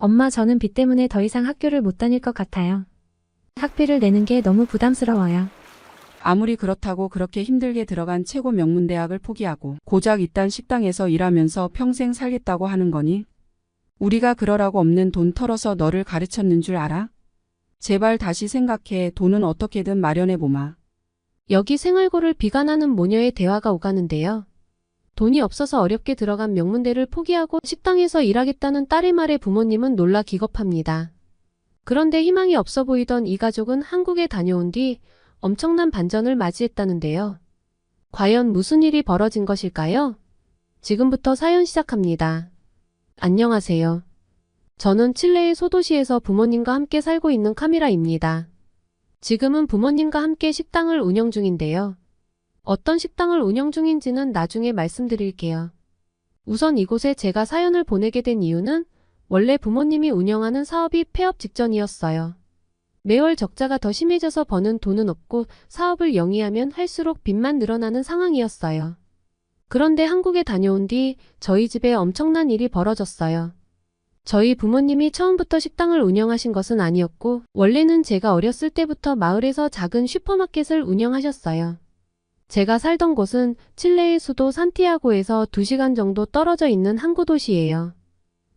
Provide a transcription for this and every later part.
엄마 저는 빚 때문에 더 이상 학교를 못 다닐 것 같아요. 학비를 내는 게 너무 부담스러워요. 아무리 그렇다고 그렇게 힘들게 들어간 최고 명문대학을 포기하고 고작 이딴 식당에서 일하면서 평생 살겠다고 하는 거니? 우리가 그러라고 없는 돈 털어서 너를 가르쳤는 줄 알아? 제발 다시 생각해 돈은 어떻게든 마련해보마. 여기 생활고를 비관하는 모녀의 대화가 오가는데요. 돈이 없어서 어렵게 들어간 명문대를 포기하고 식당에서 일하겠다는 딸의 말에 부모님은 놀라 기겁합니다. 그런데 희망이 없어 보이던 이 가족은 한국에 다녀온 뒤 엄청난 반전을 맞이했다는데요. 과연 무슨 일이 벌어진 것일까요? 지금부터 사연 시작합니다. 안녕하세요. 저는 칠레의 소도시에서 부모님과 함께 살고 있는 카미라입니다. 지금은 부모님과 함께 식당을 운영 중인데요. 어떤 식당을 운영 중인지는 나중에 말씀드릴게요. 우선 이곳에 제가 사연을 보내게 된 이유는 원래 부모님이 운영하는 사업이 폐업 직전이었어요. 매월 적자가 더 심해져서 버는 돈은 없고 사업을 영위하면 할수록 빚만 늘어나는 상황이었어요. 그런데 한국에 다녀온 뒤 저희 집에 엄청난 일이 벌어졌어요. 저희 부모님이 처음부터 식당을 운영하신 것은 아니었고, 원래는 제가 어렸을 때부터 마을에서 작은 슈퍼마켓을 운영하셨어요. 제가 살던 곳은 칠레의 수도 산티아고에서 2시간 정도 떨어져 있는 항구 도시예요.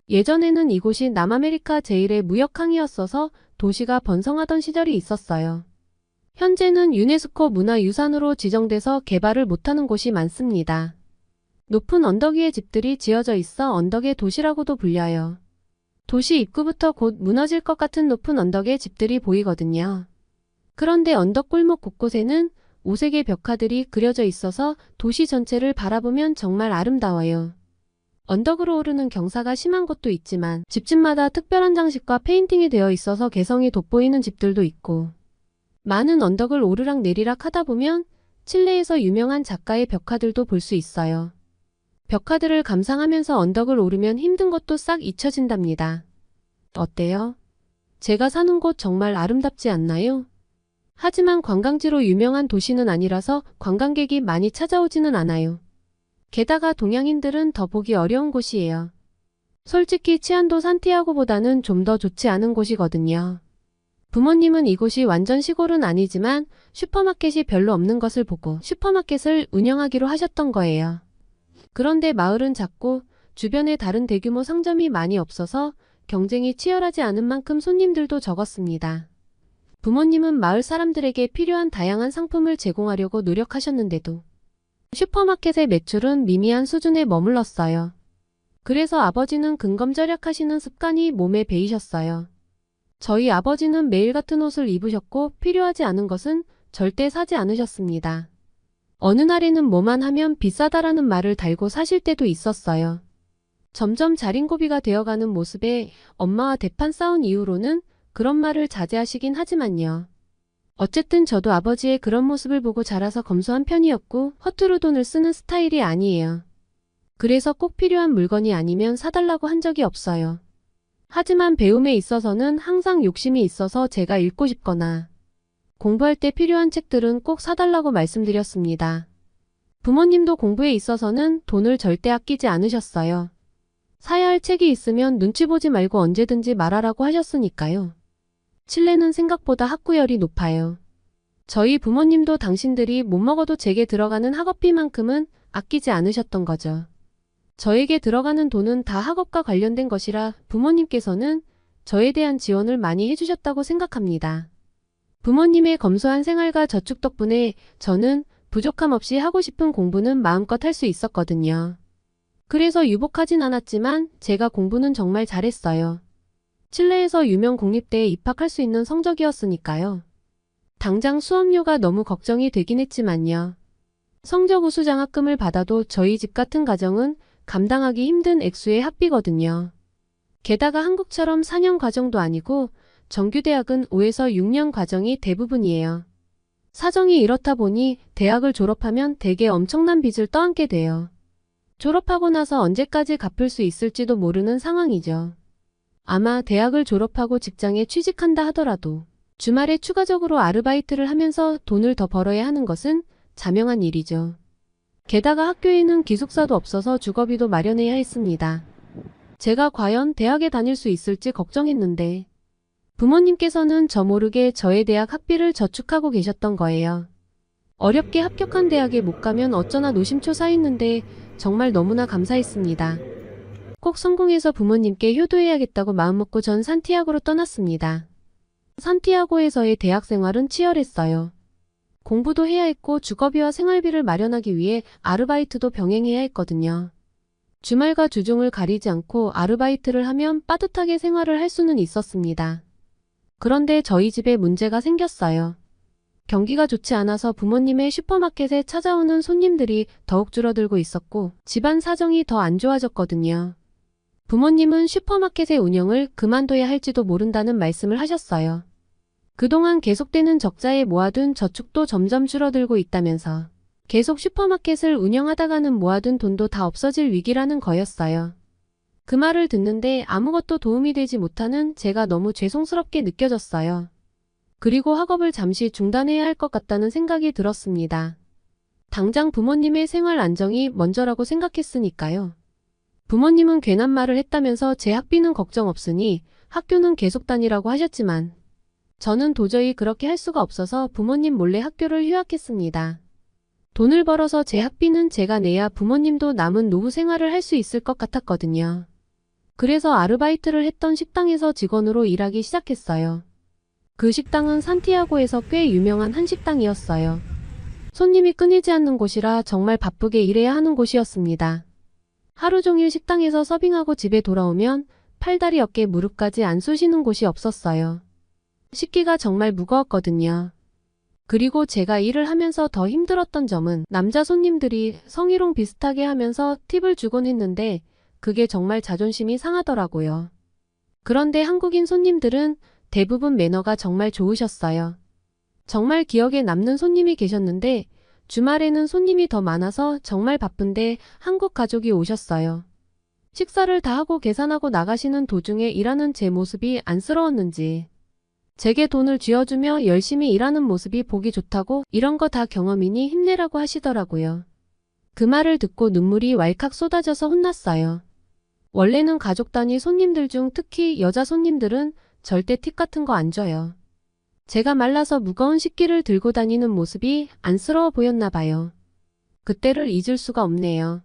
예전에는 이곳이 남아메리카 제1의 무역항이었어서 도시가 번성하던 시절이 있었어요. 현재는 유네스코 문화유산으로 지정돼서 개발을 못하는 곳이 많습니다. 높은 언덕 위에 집들이 지어져 있어 언덕의 도시라고도 불려요. 도시 입구부터 곧 무너질 것 같은 높은 언덕에 집들이 보이거든요. 그런데 언덕 골목 곳곳에는 오색의 벽화들이 그려져 있어서 도시 전체를 바라보면 정말 아름다워요. 언덕으로 오르는 경사가 심한 곳도 있지만 집집마다 특별한 장식과 페인팅이 되어 있어서 개성이 돋보이는 집들도 있고 많은 언덕을 오르락 내리락 하다 보면 칠레에서 유명한 작가의 벽화들도 볼 수 있어요. 벽화들을 감상하면서 언덕을 오르면 힘든 것도 싹 잊혀진답니다. 어때요? 제가 사는 곳 정말 아름답지 않나요? 하지만 관광지로 유명한 도시는 아니라서 관광객이 많이 찾아오지는 않아요. 게다가 동양인들은 더 보기 어려운 곳이에요. 솔직히 치안도 산티아고보다는 좀 더 좋지 않은 곳이거든요. 부모님은 이곳이 완전 시골은 아니지만 슈퍼마켓이 별로 없는 것을 보고 슈퍼마켓을 운영하기로 하셨던 거예요. 그런데 마을은 작고 주변에 다른 대규모 상점이 많이 없어서 경쟁이 치열하지 않은 만큼 손님들도 적었습니다. 부모님은 마을 사람들에게 필요한 다양한 상품을 제공하려고 노력하셨는데도 슈퍼마켓의 매출은 미미한 수준에 머물렀어요. 그래서 아버지는 근검절약하시는 습관이 몸에 배이셨어요. 저희 아버지는 매일 같은 옷을 입으셨고 필요하지 않은 것은 절대 사지 않으셨습니다. 어느 날에는 뭐만 하면 비싸다라는 말을 달고 사실 때도 있었어요. 점점 자린고비가 되어가는 모습에 엄마와 대판 싸운 이후로는 그런 말을 자제하시긴 하지만요. 어쨌든 저도 아버지의 그런 모습을 보고 자라서 검소한 편이었고 허투루 돈을 쓰는 스타일이 아니에요. 그래서 꼭 필요한 물건이 아니면 사달라고 한 적이 없어요. 하지만 배움에 있어서는 항상 욕심이 있어서 제가 읽고 싶거나 공부할 때 필요한 책들은 꼭 사달라고 말씀드렸습니다. 부모님도 공부에 있어서는 돈을 절대 아끼지 않으셨어요. 사야 할 책이 있으면 눈치 보지 말고 언제든지 말하라고 하셨으니까요. 칠레는 생각보다 학구열이 높아요. 저희 부모님도 당신들이 못 먹어도 제게 들어가는 학업비만큼은 아끼지 않으셨던 거죠. 저에게 들어가는 돈은 다 학업과 관련된 것이라 부모님께서는 저에 대한 지원을 많이 해주셨다고 생각합니다. 부모님의 검소한 생활과 저축 덕분에 저는 부족함 없이 하고 싶은 공부는 마음껏 할 수 있었거든요. 그래서 유복하진 않았지만 제가 공부는 정말 잘했어요. 칠레에서 유명 공립대에 입학할 수 있는 성적이었으니까요. 당장 수업료가 너무 걱정이 되긴 했지만요. 성적 우수 장학금을 받아도 저희 집 같은 가정은 감당하기 힘든 액수의 학비거든요. 게다가 한국처럼 4년 과정도 아니고 정규대학은 5에서 6년 과정이 대부분이에요. 사정이 이렇다 보니 대학을 졸업하면 대개 엄청난 빚을 떠안게 돼요. 졸업하고 나서 언제까지 갚을 수 있을지도 모르는 상황이죠. 아마 대학을 졸업하고 직장에 취직한다 하더라도 주말에 추가적으로 아르바이트를 하면서 돈을 더 벌어야 하는 것은 자명한 일이죠. 게다가 학교에는 기숙사도 없어서 주거비도 마련해야 했습니다. 제가 과연 대학에 다닐 수 있을지 걱정했는데 부모님께서는 저 모르게 저의 대학 학비를 저축하고 계셨던 거예요. 어렵게 합격한 대학에 못 가면 어쩌나 노심초사했는데 정말 너무나 감사했습니다. 꼭 성공해서 부모님께 효도해야겠다고 마음먹고 전 산티아고로 떠났습니다. 산티아고에서의 대학 생활은 치열했어요. 공부도 해야 했고 주거비와 생활비를 마련하기 위해 아르바이트도 병행해야 했거든요. 주말과 주중을 가리지 않고 아르바이트를 하면 빠듯하게 생활을 할 수는 있었습니다. 그런데 저희 집에 문제가 생겼어요. 경기가 좋지 않아서 부모님의 슈퍼마켓에 찾아오는 손님들이 더욱 줄어들고 있었고 집안 사정이 더 안 좋아졌거든요. 부모님은 슈퍼마켓의 운영을 그만둬야 할지도 모른다는 말씀을 하셨어요. 그동안 계속되는 적자에 모아둔 저축도 점점 줄어들고 있다면서 계속 슈퍼마켓을 운영하다가는 모아둔 돈도 다 없어질 위기라는 거였어요. 그 말을 듣는데 아무것도 도움이 되지 못하는 제가 너무 죄송스럽게 느껴졌어요. 그리고 학업을 잠시 중단해야 할 것 같다는 생각이 들었습니다. 당장 부모님의 생활 안정이 먼저라고 생각했으니까요. 부모님은 괜한 말을 했다면서 제 학비는 걱정 없으니 학교는 계속 다니라고 하셨지만 저는 도저히 그렇게 할 수가 없어서 부모님 몰래 학교를 휴학했습니다. 돈을 벌어서 제 학비는 제가 내야 부모님도 남은 노후 생활을 할 수 있을 것 같았거든요. 그래서 아르바이트를 했던 식당에서 직원으로 일하기 시작했어요. 그 식당은 산티아고에서 꽤 유명한 한식당이었어요. 손님이 끊이지 않는 곳이라 정말 바쁘게 일해야 하는 곳이었습니다. 하루 종일 식당에서 서빙하고 집에 돌아오면 팔다리 어깨 무릎까지 안 쑤시는 곳이 없었어요. 식기가 정말 무거웠거든요. 그리고 제가 일을 하면서 더 힘들었던 점은 남자 손님들이 성희롱 비슷하게 하면서 팁을 주곤 했는데 그게 정말 자존심이 상하더라고요. 그런데 한국인 손님들은 대부분 매너가 정말 좋으셨어요. 정말 기억에 남는 손님이 계셨는데 주말에는 손님이 더 많아서 정말 바쁜데 한국 가족이 오셨어요. 식사를 다 하고 계산하고 나가시는 도중에 일하는 제 모습이 안쓰러웠는지 제게 돈을 쥐어주며 열심히 일하는 모습이 보기 좋다고 이런 거 다 경험이니 힘내라고 하시더라고요. 그 말을 듣고 눈물이 왈칵 쏟아져서 혼났어요. 원래는 가족 단위 손님들 중 특히 여자 손님들은 절대 팁 같은 거 안 줘요. 제가 말라서 무거운 식기를 들고 다니는 모습이 안쓰러워 보였나 봐요. 그때를 잊을 수가 없네요.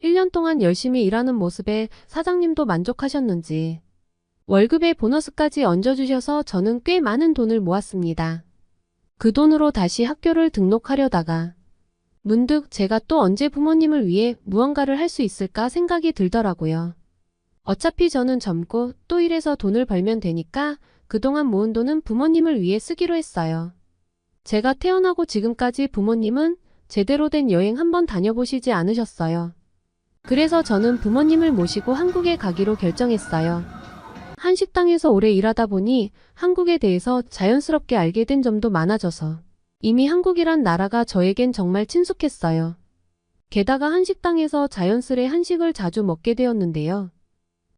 1년 동안 열심히 일하는 모습에 사장님도 만족하셨는지 월급에 보너스까지 얹어주셔서 저는 꽤 많은 돈을 모았습니다. 그 돈으로 다시 학교를 등록하려다가 문득 제가 또 언제 부모님을 위해 무언가를 할 수 있을까 생각이 들더라고요. 어차피 저는 젊고 또 일해서 돈을 벌면 되니까 그동안 모은 돈은 부모님을 위해 쓰기로 했어요. 제가 태어나고 지금까지 부모님은 제대로 된 여행 한번 다녀보시지 않으셨어요. 그래서 저는 부모님을 모시고 한국에 가기로 결정했어요. 한 식당에서 오래 일하다 보니 한국에 대해서 자연스럽게 알게 된 점도 많아져서 이미 한국이란 나라가 저에겐 정말 친숙했어요. 게다가 한식당에서 자연스레 한식을 자주 먹게 되었는데요.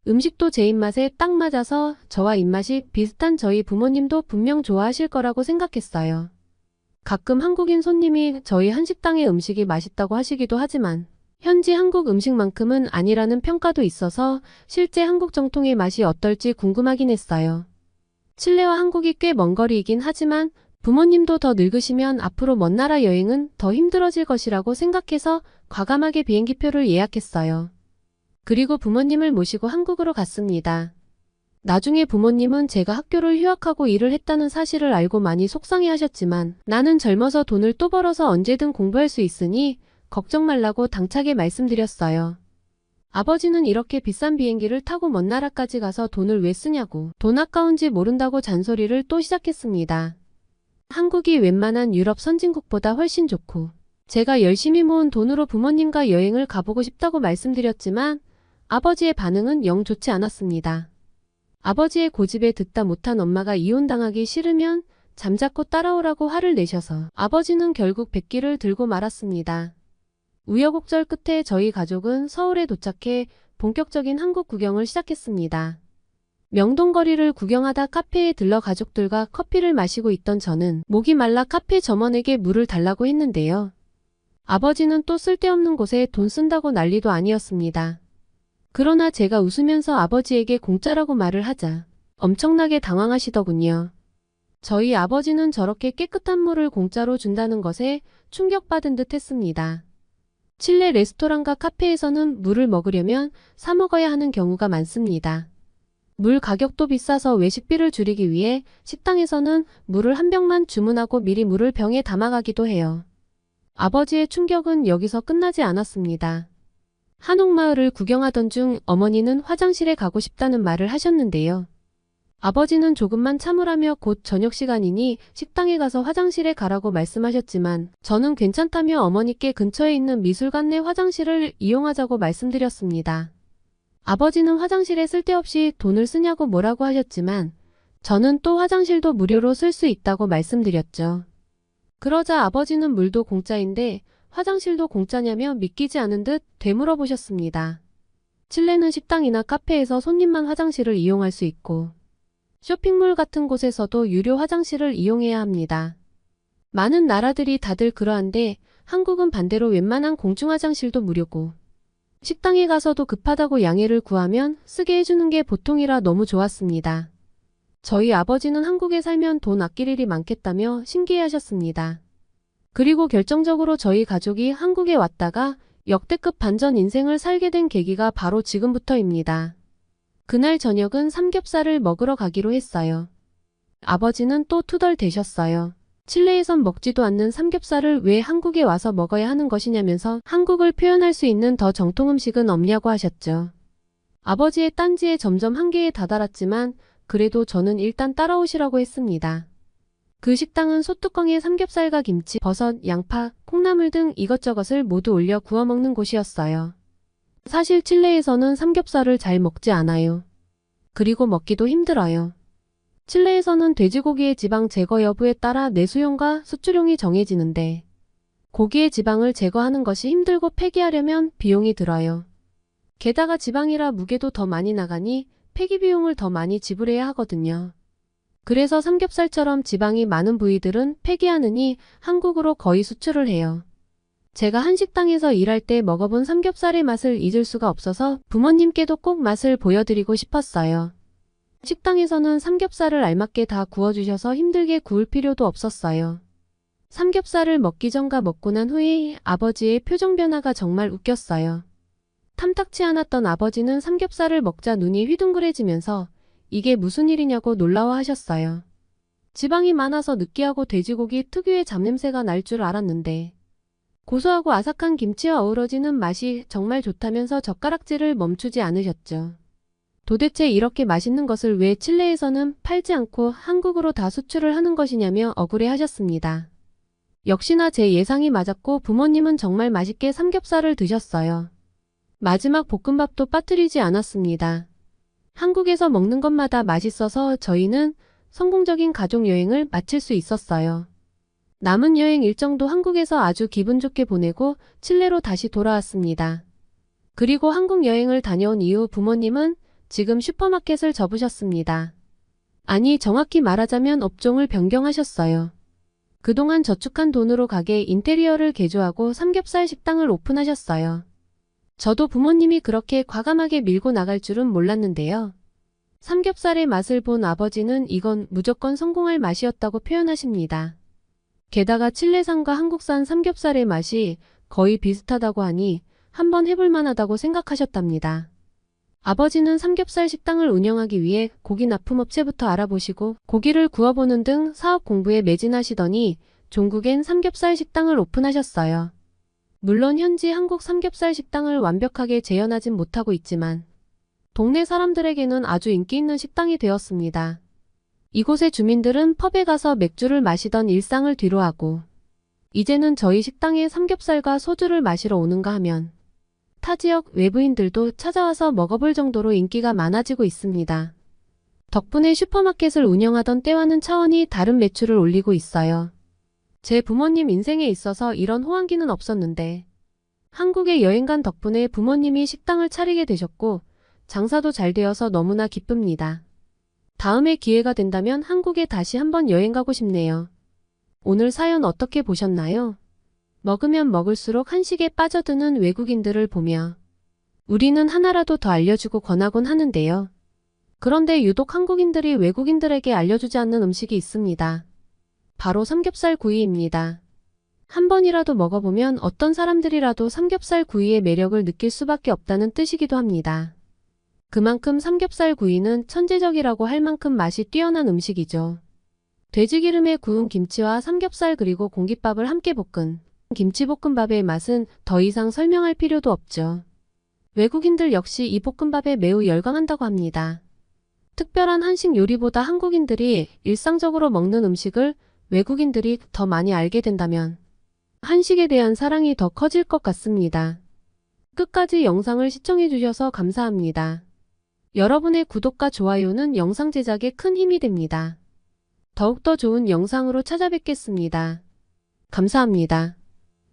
음식도 제 입맛에 딱 맞아서 저와 입맛이 비슷한 저희 부모님도 분명 좋아하실 거라고 생각했어요. 가끔 한국인 손님이 저희 한식당의 음식이 맛있다고 하시기도 하지만 현지 한국 음식만큼은 아니라는 평가도 있어서 실제 한국 정통의 맛이 어떨지 궁금하긴 했어요. 칠레와 한국이 꽤 먼 거리이긴 하지만 부모님도 더 늙으시면 앞으로 먼 나라 여행은 더 힘들어질 것이라고 생각해서 과감하게 비행기표를 예약했어요. 그리고 부모님을 모시고 한국으로 갔습니다. 나중에 부모님은 제가 학교를 휴학하고 일을 했다는 사실을 알고 많이 속상해 하셨지만 나는 젊어서 돈을 또 벌어서 언제든 공부할 수 있으니 걱정 말라고 당차게 말씀드렸어요. 아버지는 이렇게 비싼 비행기를 타고 먼 나라까지 가서 돈을 왜 쓰냐고 돈 아까운지 모른다고 잔소리를 또 시작했습니다. 한국이 웬만한 유럽 선진국보다 훨씬 좋고 제가 열심히 모은 돈으로 부모님과 여행을 가보고 싶다고 말씀드렸지만 아버지의 반응은 영 좋지 않았습니다. 아버지의 고집에 듣다 못한 엄마가 이혼당하기 싫으면 잠자코 따라오라고 화를 내셔서 아버지는 결국 백기를 들고 말았습니다. 우여곡절 끝에 저희 가족은 서울에 도착해 본격적인 한국 구경을 시작했습니다. 명동거리를 구경하다 카페에 들러 가족들과 커피를 마시고 있던 저는 목이 말라 카페 점원에게 물을 달라고 했는데요. 아버지는 또 쓸데없는 곳에 돈 쓴다고 난리도 아니었습니다. 그러나 제가 웃으면서 아버지에게 공짜라고 말을 하자 엄청나게 당황하시더군요. 저희 아버지는 저렇게 깨끗한 물을 공짜로 준다는 것에 충격받은 듯 했습니다. 칠레 레스토랑과 카페에서는 물을 먹으려면 사 먹어야 하는 경우가 많습니다. 물 가격도 비싸서 외식비를 줄이기 위해 식당에서는 물을 한 병만 주문하고 미리 물을 병에 담아가기도 해요. 아버지의 충격은 여기서 끝나지 않았습니다. 한옥마을을 구경하던 중 어머니는 화장실에 가고 싶다는 말을 하셨는데요. 아버지는 조금만 참으라며 곧 저녁 시간이니 식당에 가서 화장실에 가라고 말씀하셨지만 저는 괜찮다며 어머니께 근처에 있는 미술관 내 화장실을 이용하자고 말씀드렸습니다. 아버지는 화장실에 쓸데없이 돈을 쓰냐고 뭐라고 하셨지만 저는 또 화장실도 무료로 쓸 수 있다고 말씀드렸죠. 그러자 아버지는 물도 공짜인데 화장실도 공짜냐며 믿기지 않은 듯 되물어 보셨습니다. 칠레는 식당이나 카페에서 손님만 화장실을 이용할 수 있고 쇼핑몰 같은 곳에서도 유료 화장실을 이용해야 합니다. 많은 나라들이 다들 그러한데 한국은 반대로 웬만한 공중 화장실도 무료고 식당에 가서도 급하다고 양해를 구하면 쓰게 해주는 게 보통이라 너무 좋았습니다. 저희 아버지는 한국에 살면 돈 아낄 일이 많겠다며 신기해하셨습니다. 그리고 결정적으로 저희 가족이 한국에 왔다가 역대급 반전 인생을 살게 된 계기가 바로 지금부터입니다. 그날 저녁은 삼겹살을 먹으러 가기로 했어요. 아버지는 또 투덜대셨어요. 칠레에선 먹지도 않는 삼겹살을 왜 한국에 와서 먹어야 하는 것이냐면서 한국을 표현할 수 있는 더 정통 음식은 없냐고 하셨죠. 아버지의 딴지에 점점 한계에 다다랐지만 그래도 저는 일단 따라오시라고 했습니다. 그 식당은 소뚜껑에 삼겹살과 김치, 버섯, 양파, 콩나물 등 이것저것을 모두 올려 구워 먹는 곳이었어요. 사실 칠레에서는 삼겹살을 잘 먹지 않아요. 그리고 먹기도 힘들어요. 칠레에서는 돼지고기의 지방 제거 여부에 따라 내수용과 수출용이 정해지는데 고기의 지방을 제거하는 것이 힘들고 폐기하려면 비용이 들어요. 게다가 지방이라 무게도 더 많이 나가니 폐기 비용을 더 많이 지불해야 하거든요. 그래서 삼겹살처럼 지방이 많은 부위들은 폐기하느니 한국으로 거의 수출을 해요. 제가 한식당에서 일할 때 먹어본 삼겹살의 맛을 잊을 수가 없어서 부모님께도 꼭 맛을 보여드리고 싶었어요. 식당에서는 삼겹살을 알맞게 다 구워주셔서 힘들게 구울 필요도 없었어요. 삼겹살을 먹기 전과 먹고 난 후에 아버지의 표정 변화가 정말 웃겼어요. 탐탁치 않았던 아버지는 삼겹살을 먹자 눈이 휘둥그레지면서 이게 무슨 일이냐고 놀라워 하셨어요. 지방이 많아서 느끼하고 돼지고기 특유의 잡냄새가 날 줄 알았는데 고소하고 아삭한 김치와 어우러지는 맛이 정말 좋다면서 젓가락질을 멈추지 않으셨죠. 도대체 이렇게 맛있는 것을 왜 칠레에서는 팔지 않고 한국으로 다 수출을 하는 것이냐며 억울해 하셨습니다. 역시나 제 예상이 맞았고 부모님은 정말 맛있게 삼겹살을 드셨어요. 마지막 볶음밥도 빠뜨리지 않았습니다. 한국에서 먹는 것마다 맛있어서 저희는 성공적인 가족 여행을 마칠 수 있었어요. 남은 여행 일정도 한국에서 아주 기분 좋게 보내고 칠레로 다시 돌아왔습니다. 그리고 한국 여행을 다녀온 이후 부모님은 지금 슈퍼마켓을 접으셨습니다. 아니, 정확히 말하자면 업종을 변경하셨어요. 그동안 저축한 돈으로 가게 인테리어를 개조하고 삼겹살 식당을 오픈하셨어요. 저도 부모님이 그렇게 과감하게 밀고 나갈 줄은 몰랐는데요. 삼겹살의 맛을 본 아버지는 이건 무조건 성공할 맛이었다고 표현하십니다. 게다가 칠레산과 한국산 삼겹살의 맛이 거의 비슷하다고 하니 한번 해볼 만하다고 생각하셨답니다. 아버지는 삼겹살 식당을 운영하기 위해 고기 납품업체부터 알아보시고 고기를 구워보는 등 사업 공부에 매진하시더니 종국엔 삼겹살 식당을 오픈하셨어요. 물론 현지 한국 삼겹살 식당을 완벽하게 재현하진 못하고 있지만 동네 사람들에게는 아주 인기 있는 식당이 되었습니다. 이곳의 주민들은 펍에 가서 맥주를 마시던 일상을 뒤로하고 이제는 저희 식당에 삼겹살과 소주를 마시러 오는가 하면 타 지역 외부인들도 찾아와서 먹어볼 정도로 인기가 많아지고 있습니다. 덕분에 슈퍼마켓을 운영하던 때와는 차원이 다른 매출을 올리고 있어요. 제 부모님 인생에 있어서 이런 호황기는 없었는데 한국에 여행 간 덕분에 부모님이 식당을 차리게 되셨고 장사도 잘 되어서 너무나 기쁩니다. 다음에 기회가 된다면 한국에 다시 한번 여행 가고 싶네요. 오늘 사연 어떻게 보셨나요? 먹으면 먹을수록 한식에 빠져드는 외국인들을 보며 우리는 하나라도 더 알려주고 권하곤 하는데요. 그런데 유독 한국인들이 외국인들에게 알려주지 않는 음식이 있습니다. 바로 삼겹살 구이입니다. 한 번이라도 먹어보면 어떤 사람들이라도 삼겹살 구이의 매력을 느낄 수밖에 없다는 뜻이기도 합니다. 그만큼 삼겹살 구이는 천재적이라고 할 만큼 맛이 뛰어난 음식이죠. 돼지기름에 구운 김치와 삼겹살 그리고 공깃밥을 함께 볶은 김치볶음밥의 맛은 더 이상 설명할 필요도 없죠. 외국인들 역시 이 볶음밥에 매우 열광한다고 합니다. 특별한 한식 요리보다 한국인들이 일상적으로 먹는 음식을 외국인들이 더 많이 알게 된다면 한식에 대한 사랑이 더 커질 것 같습니다. 끝까지 영상을 시청해주셔서 감사합니다. 여러분의 구독과 좋아요는 영상 제작에 큰 힘이 됩니다. 더욱더 좋은 영상으로 찾아뵙겠습니다. 감사합니다.